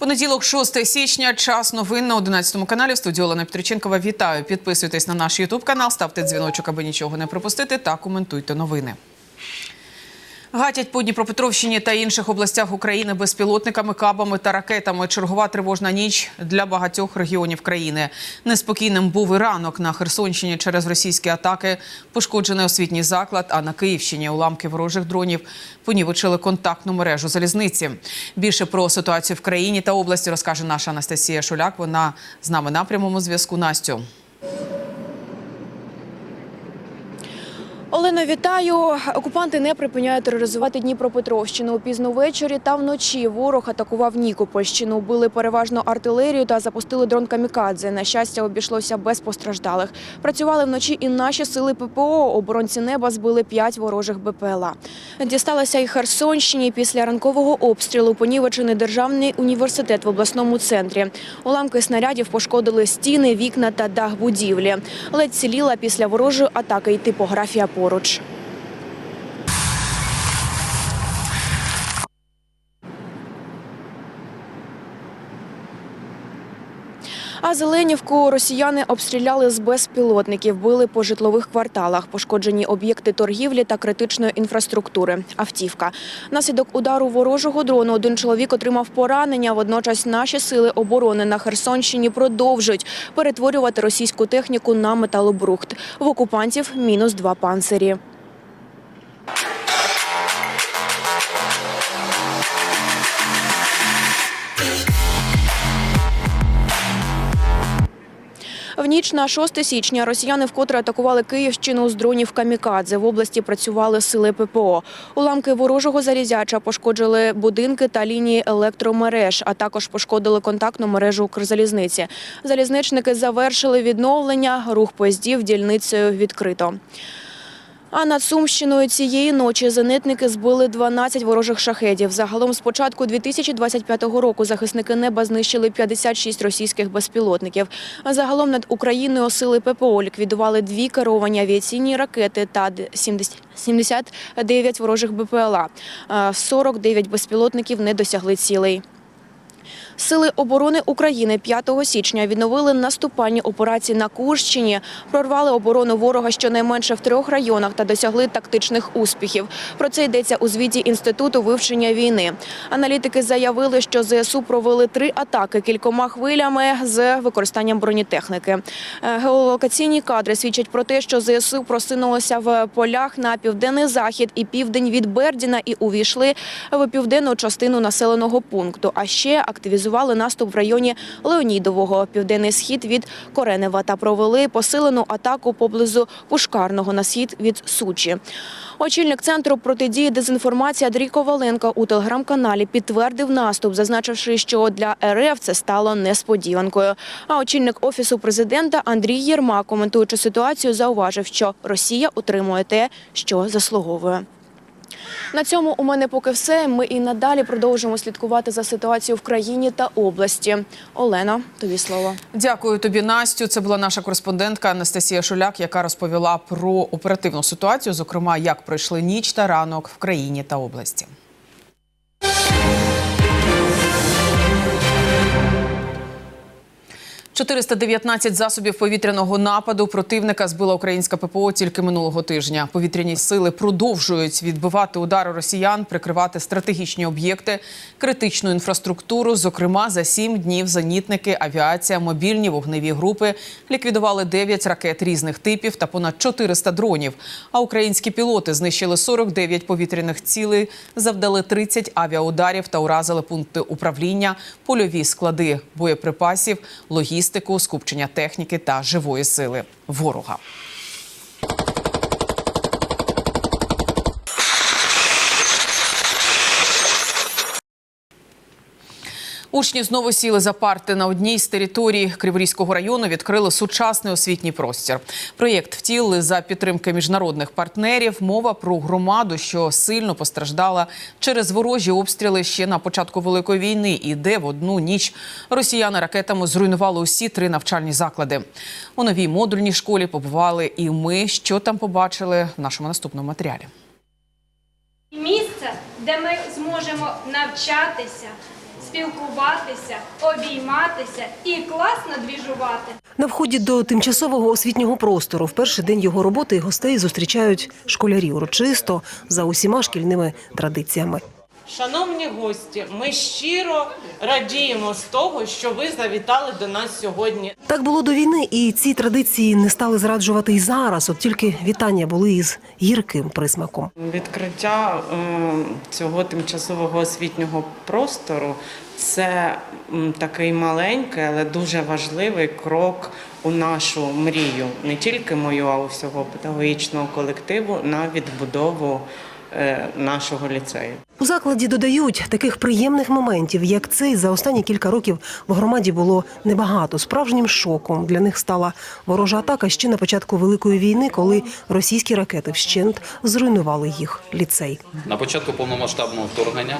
Понеділок, 6 січня, час новин на 11 каналі. В студії Олена Петриченкова. Вітаю. Підписуйтесь на наш Ютуб канал, ставте дзвіночок, аби нічого не пропустити, та коментуйте новини. Гатять по Дніпропетровщині та інших областях України безпілотниками, кабами та ракетами. Чергова тривожна ніч для багатьох регіонів країни. Неспокійним був і ранок на Херсонщині через російські атаки. Пошкоджений освітній заклад. А на Київщині уламки ворожих дронів понівечили контактну мережу залізниці. Більше про ситуацію в країні та області розкаже наша Анастасія Шуляк. Вона з нами на прямому зв'язку. Настю. Олено, вітаю. Окупанти не припиняють тероризувати Дніпропетровщину. Пізно ввечері та вночі ворог атакував Нікопольщину. Били переважно артилерію та запустили дрон камікадзе. На щастя, обійшлося без постраждалих. Працювали вночі і наші сили ППО. Оборонці неба збили п'ять ворожих БПЛА. Дісталося і Херсонщині. Після ранкового обстрілу понівечений державний університет в обласному центрі. Уламки снарядів пошкодили стіни, вікна та дах будівлі. Ледь ціліла після ворожої атаки й типографія поруч. А Зеленівку росіяни обстріляли з безпілотників, били по житлових кварталах, пошкоджені об'єкти торгівлі та критичної інфраструктури. Автівка. Наслідок удару ворожого дрону один чоловік отримав поранення. Водночас наші сили оборони на Херсонщині продовжують перетворювати російську техніку на металобрухт. В окупантів мінус два панцирі. Ніч на 6 січня росіяни вкотре атакували Київщину з дронів камікадзе. В області працювали сили ППО. Уламки ворожого залізяча пошкоджили будинки та лінії електромереж, а також пошкодили контактну мережу Укрзалізниці. Залізничники завершили відновлення. Рух поїздів дільницею відкрито. А над Сумщиною цієї ночі зенитники збили 12 ворожих шахедів. Загалом з початку 2025 року захисники неба знищили 56 російських безпілотників. Загалом над Україною сили ППО ліквідували дві керовані авіаційні ракети та 79 ворожих БПЛА. 49 безпілотників не досягли цілей. Сили оборони України 5 січня відновили наступальні операції на Курщині, прорвали оборону ворога щонайменше в трьох районах та досягли тактичних успіхів. Про це йдеться у звіті Інституту вивчення війни. Аналітики заявили, що ЗСУ провели три атаки кількома хвилями з використанням бронетехніки. Е, Геолокаційні кадри свідчать про те, що ЗСУ просинулося в полях на південний захід і південь від Бердіна і увійшли в південну частину населеного пункту. А ще активізували наступ в районі Леонідового, південний схід від Коренева та провели посилену атаку поблизу Пушкарного на схід від Сучі. Очільник центру протидії дезінформації Андрій Коваленко у телеграм-каналі підтвердив наступ, зазначивши, що для РФ це стало несподіванкою. А очільник офісу президента Андрій Єрмак, коментуючи ситуацію, зауважив, що Росія утримує те, що заслуговує. На цьому у мене поки все. Ми і надалі продовжимо слідкувати за ситуацією в країні та області. Олена, тобі слово. Дякую тобі, Настю. Це була наша кореспондентка Анастасія Шуляк, яка розповіла про оперативну ситуацію, зокрема, як пройшли ніч та ранок в країні та області. «419 засобів повітряного нападу противника збила українська ППО тільки минулого тижня. Повітряні сили продовжують відбивати удари росіян, прикривати стратегічні об'єкти, критичну інфраструктуру. Зокрема, за сім днів зенітники, авіація, мобільні вогневі групи ліквідували 9 ракет різних типів та понад 400 дронів. А українські пілоти знищили 49 повітряних цілей, завдали 30 авіаударів та уразили пункти управління, польові склади боєприпасів, логістику, скупчення техніки та живої сили ворога. Учні знову сіли за парти на одній з територій Криворізького району. Відкрили сучасний освітній простір. Проєкт втілили за підтримки міжнародних партнерів. Мова про громаду, що сильно постраждала через ворожі обстріли ще на початку великої війни, і де в одну ніч росіяни ракетами зруйнували усі три навчальні заклади. У новій модульній школі побували і ми. Що там побачили в нашому наступному матеріалі. Місце, де ми зможемо навчатися, спілкуватися, обійматися і класно двіжувати. На вході до тимчасового освітнього простору в перший день його роботи гостей зустрічають школярі урочисто за усіма шкільними традиціями. Шановні гості, ми щиро радіємо з того, що ви завітали до нас сьогодні. Так було до війни, і ці традиції не стали зраджувати і зараз. От тільки вітання були із гірким присмаком. Відкриття е, цього тимчасового освітнього простору це такий маленький, але дуже важливий крок у нашу мрію, не тільки мою, а усього педагогічного колективу на відбудову нашого ліцею. У закладі додають таких приємних моментів, як цей за останні кілька років в громаді було небагато. Справжнім шоком для них стала ворожа атака ще на початку великої війни, коли російські ракети вщент зруйнували їх ліцей. На початку повномасштабного вторгнення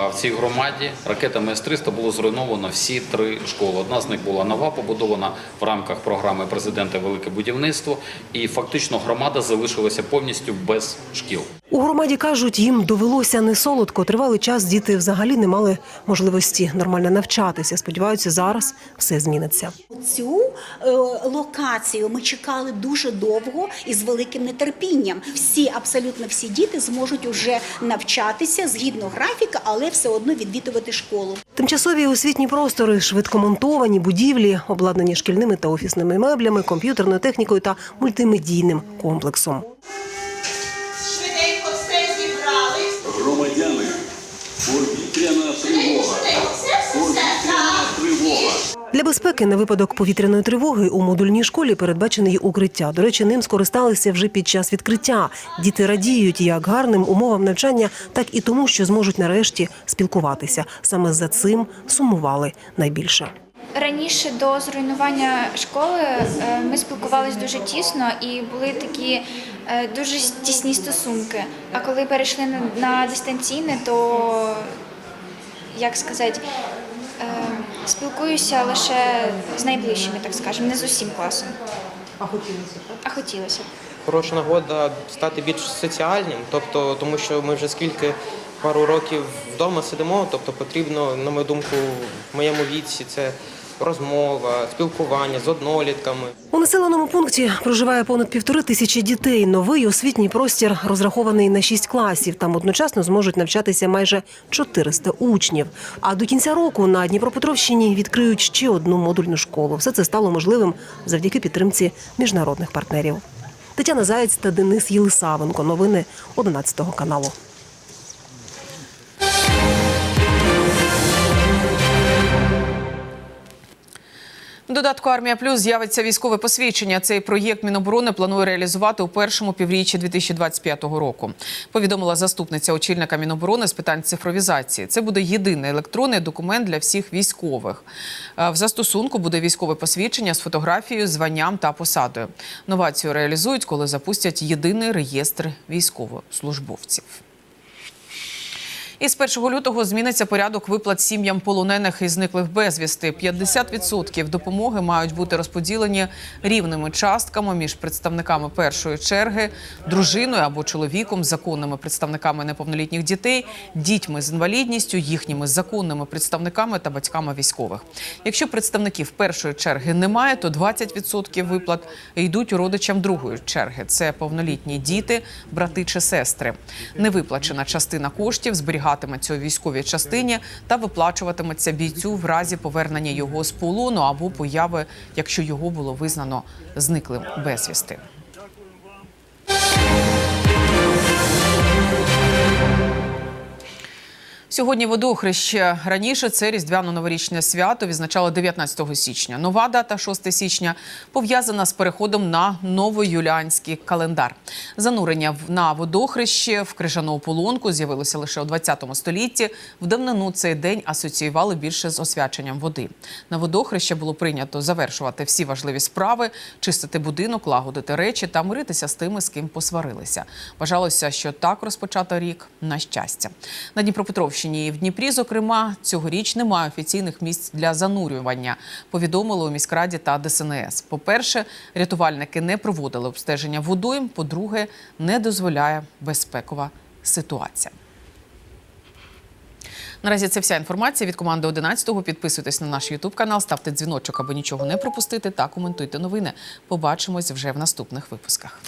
в цій громаді ракетами С-300 було зруйновано всі три школи. Одна з них була нова, побудована в рамках програми президента Велике будівництво, і фактично громада залишилася повністю без шкіл. У громаді кажуть, їм довелося не солодко. Тривалий час діти взагалі не мали можливості нормально навчатися. Сподіваються, зараз все зміниться. Цю е, локацію ми чекали дуже довго і з великим нетерпінням. Всі, абсолютно всі діти зможуть уже навчатися згідно графіка, але все одно відвідувати школу. Тимчасові освітні простори, швидкомонтовані будівлі, обладнані шкільними та офісними меблями, комп'ютерною технікою та мультимедійним комплексом. Швиденько все зібрали. Громадяни, Для безпеки на випадок повітряної тривоги у модульній школі передбачене й укриття. До речі, ним скористалися вже під час відкриття. Діти радіють як гарним умовам навчання, так і тому, що зможуть нарешті спілкуватися. Саме за цим сумували найбільше. Раніше до зруйнування школи е, ми спілкувалися дуже тісно і були такі е, дуже тісні стосунки. А коли перейшли на, дистанційне, то як сказати, спілкуюся лише з найближчими, так скажемо, не з усім класом. А хотілося б? А хотілося б. хороша нагода стати більш соціальним, тобто, тому що ми вже скільки пару років вдома сидимо, тобто потрібно, на мою думку, в моєму віці це розмова, спілкування з однолітками. У населеному пункті проживає понад півтори тисячі дітей. Новий освітній простір розрахований на шість класів. Там одночасно зможуть навчатися майже 400 учнів. А до кінця року на Дніпропетровщині відкриють ще одну модульну школу. Все це стало можливим завдяки підтримці міжнародних партнерів. Тетяна Заєць та Денис Єлисавенко. Новини 11 каналу. Додатку Армія Плюс з'явиться військове посвідчення. Цей проєкт Міноборони планує реалізувати у першому півріччі 2025 року. Повідомила заступниця очільника Міноборони з питань цифровізації. Це буде єдиний електронний документ для всіх військових. Е, В застосунку буде військове посвідчення з фотографією, званням та посадою. Новацію реалізують, коли запустять єдиний реєстр військовослужбовців. Із 1 лютого зміниться порядок виплат сім'ям полонених і зниклих безвісти. 50% допомоги мають бути розподілені рівними частками між представниками першої черги, дружиною або чоловіком, законними представниками неповнолітніх дітей, дітьми з інвалідністю, їхніми законними представниками та батьками військових. Якщо представників першої черги немає, то 20% виплат йдуть родичам другої черги. Це повнолітні діти, брати чи сестри. Невиплачена частина коштів зберігатиметься у військовій частині та виплачуватиметься бійцю в разі повернення його з полону або появи, якщо його було визнано зниклим безвісти. Сьогодні водохреще. Раніше це різдвяно-новорічне свято відзначало 19 січня. Нова дата 6 січня пов'язана з переходом на новоюліанський календар. Занурення на водохреще в крижану полонку з'явилося лише у 20 столітті. В давнину цей день асоціювали більше з освяченням води. На водохреще було прийнято завершувати всі важливі справи, чистити будинок, лагодити речі та миритися з тими, з ким посварилися. Вважалося, що так розпочато рік на щастя. На Дніпропетровщині і в Дніпрі, зокрема, цьогоріч немає офіційних місць для занурювання. Повідомили у міськраді та ДСНС. По-перше, рятувальники не проводили обстеження водойм. По-друге, не дозволяє безпекова ситуація. Наразі це вся інформація від команди 11-го. Підписуйтесь на наш Ютуб канал, ставте дзвіночок, аби нічого не пропустити та коментуйте новини. Побачимось вже в наступних випусках.